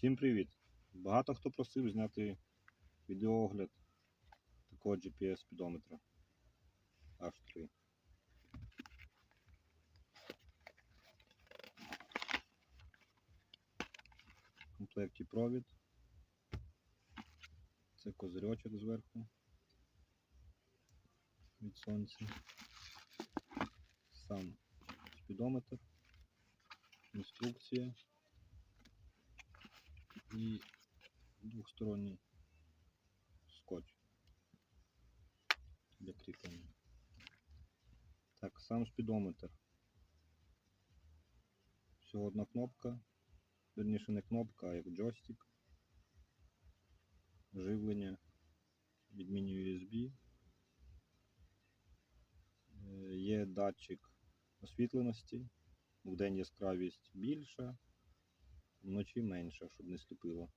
Всім привіт! Багато хто просив зняти відеоогляд такого GPS спідометра H3. В комплекті провід. Це козирьочок зверху від сонця. Сам спідометр, інструкція і двохсторонній скотч для кріплення. Так, сам спідометр. Всього одна кнопка, верніше не кнопка, а як джойстик. Живлення міні-USB. Е, Є датчик освітленості. Вдень яскравість більша, вночі менше, щоб не сліпило.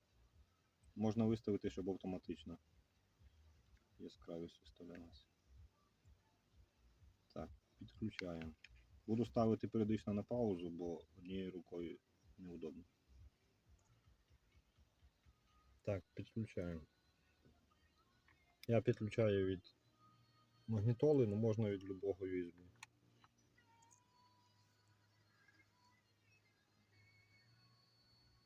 Можна виставити, щоб автоматично яскравість виставлялася. Так, підключаємо. Буду ставити періодично на паузу, бо однією рукою неудобно. Так, підключаємо. Я підключаю від магнітоли, але можна від любого USB.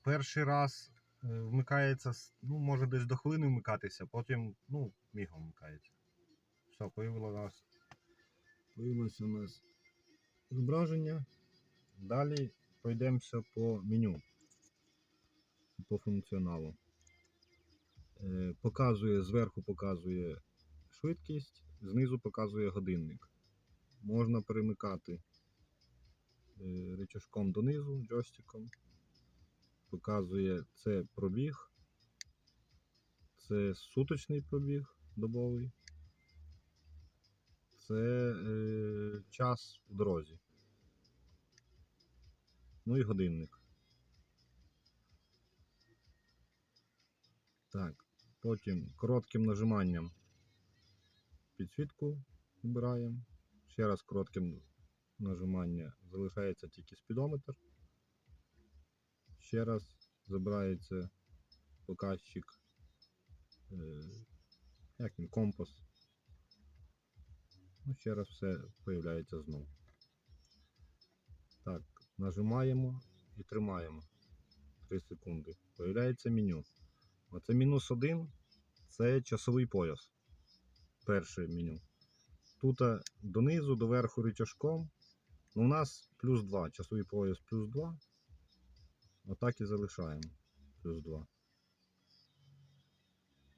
Перший раз е, вмикається, ну, може десь до хвилини вмикатися, потім, ну, мігом вмикається. Все, появило у нас. Появилося у нас зображення. Далі пройдемося по меню, по функціоналу. Е, Показує, зверху показує швидкість, знизу показує годинник. Можна перемикати е, рычажком донизу, джойстиком показує це пробіг, це суточний пробіг добовий, це е, час в дорозі. Ну і годинник. Так, потім коротким нажиманням підсвітку вибираємо. Ще раз коротким нажиманням залишається тільки спідометр. Ще раз забирається показчик, е, як він, компас. Ну, ще раз все появляється знову. Так, нажимаємо і тримаємо 3 секунди. Появляється меню. Оце мінус 1 це часовий пояс. Перше меню. Тут донизу, до верху рычажком. Ну, у нас плюс 2, часовий пояс плюс 2. Отак і залишаємо. Плюс 2.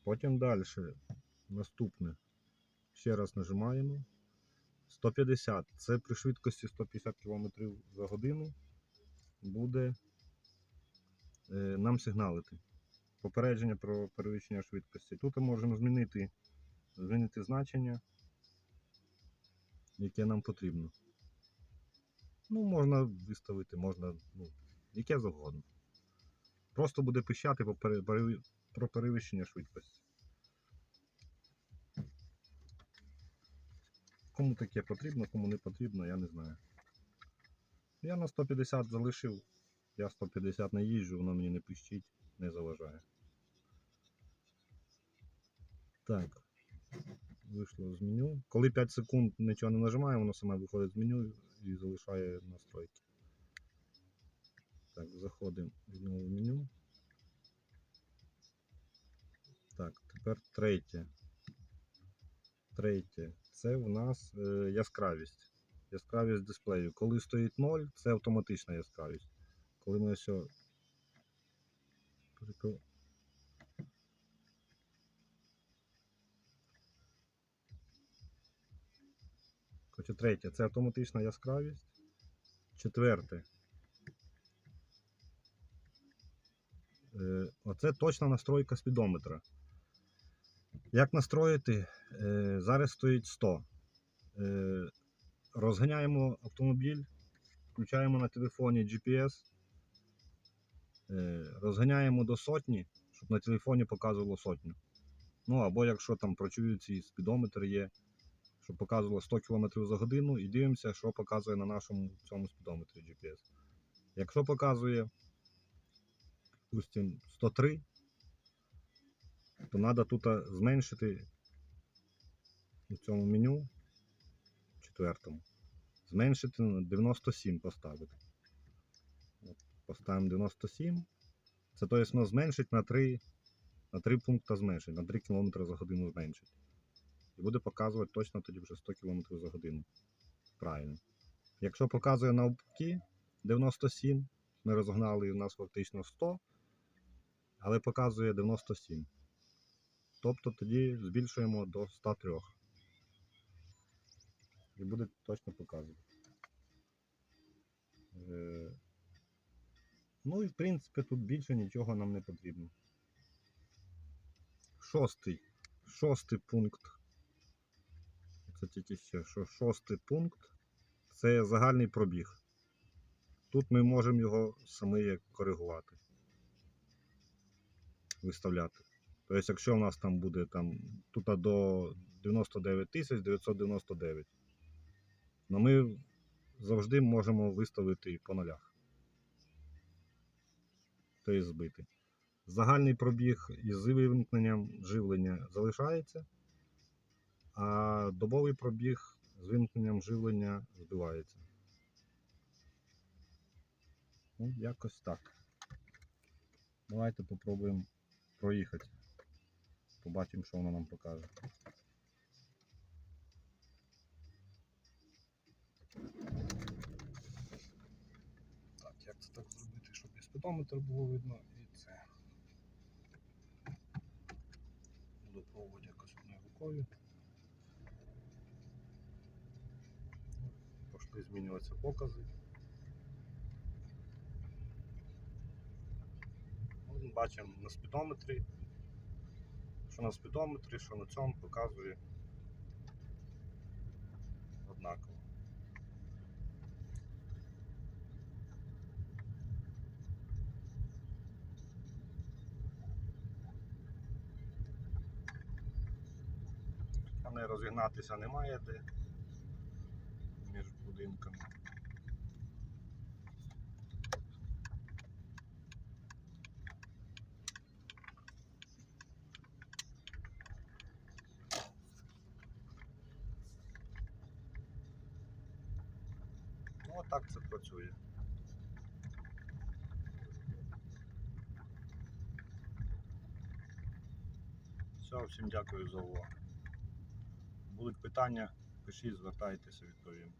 Потім далі. Наступне. Ще раз нажимаємо. 150. Це при швидкості 150 км за годину буде е, нам сигналити. Попередження про перевищення швидкості. Тут ми можемо змінити, змінити значення, яке нам потрібно. Ну, можна виставити, можна, ну, яке завгодно. Просто буде пищати про перевищення швидкості. Кому таке потрібно, кому не потрібно, я не знаю. Я на 150 залишив, я 150 не їжджу, воно мені не пищить, не заважає. Так, вийшло з меню. Коли 5 секунд нічого не нажимає, воно саме виходить з меню і залишає настройки. Так, заходимо знову в меню. Так, тепер третє. Третє. Це в нас е, яскравість. Яскравість дисплею. Коли стоїть 0, це автоматична яскравість. Коли ми все. перекл- третє це автоматична яскравість. Четверте. Оце точна настройка спідометра. Як настроїти? Е, Зараз стоїть 100. Е, Розганяємо автомобіль, включаємо на телефоні GPS, е, розганяємо до сотні, щоб на телефоні показувало сотню. Ну або якщо там і спідометр є, щоб показувало 100 км за годину, і дивимося, що показує на нашому цьому спідометрі GPS. Якщо показує допустимо, 103, то треба тут зменшити у цьому меню четвертому. Зменшити на 97 поставити. Поставимо 97. Це то есть, воно зменшить на 3, на 3 пункти зменшить, на 3 км за годину зменшить. І буде показувати точно тоді вже 100 км за годину. Правильно. Якщо показує навпаки 97, ми розогнали і у нас фактично 100, але показує 97. Тобто тоді збільшуємо до 103. І буде точно показувати. Е, Ну і в принципі тут більше нічого нам не потрібно. Шостий. Шостий пункт. Це тільки ще шостий пункт. Це загальний пробіг. Тут ми можемо його самі коригувати. Виставляти. Тобто, якщо в нас там буде там, тут до 99 999, но ми завжди можемо виставити по нулях. Тобто збити. Загальний пробіг із вимкненням живлення залишається, а добовий пробіг з вимкненням живлення збивається. Ну, якось так. Давайте попробуємо проїхати. Побачимо, що воно нам покаже. Так, як це так зробити, щоб і спідометр було видно і це. Буду пробувати якось одною рукою. Пошли змінюватися покази. Бачимо на спідометрі, що на спідометрі, що на цьому показує однаково. А не розігнатися немає де між будинками. Отак це працює. Все, всім дякую за увагу. Будуть питання, пишіть, звертайтеся, відповім.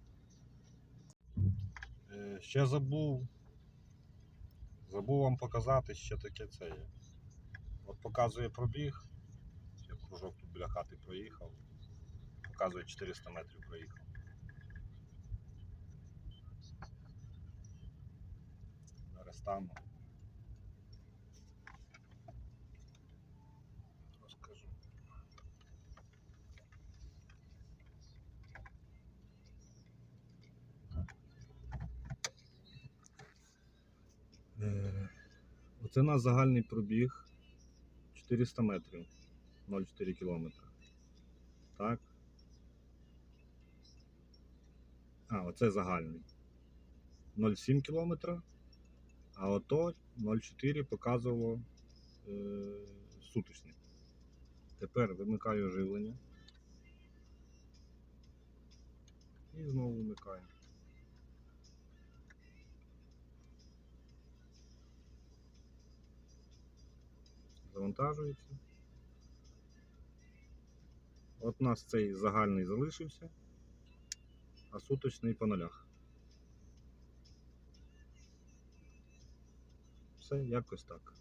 Е, Ще забув. Забув вам показати, що таке це є. От показує пробіг. Я кружок тут біля хати проїхав. Показує 400 метрів проїхав. Стану. Розкажу. Е, Оце у нас загальний пробіг 400 метрів 0,4 кілометра. Так. А, оце загальний. 0,7 кілометра. А ото 0,4 показувало е, суточний. Тепер вимикаю живлення. І знову вмикаю. Завантажується. От у нас цей загальний залишився, а суточний по нулях. Все якось так.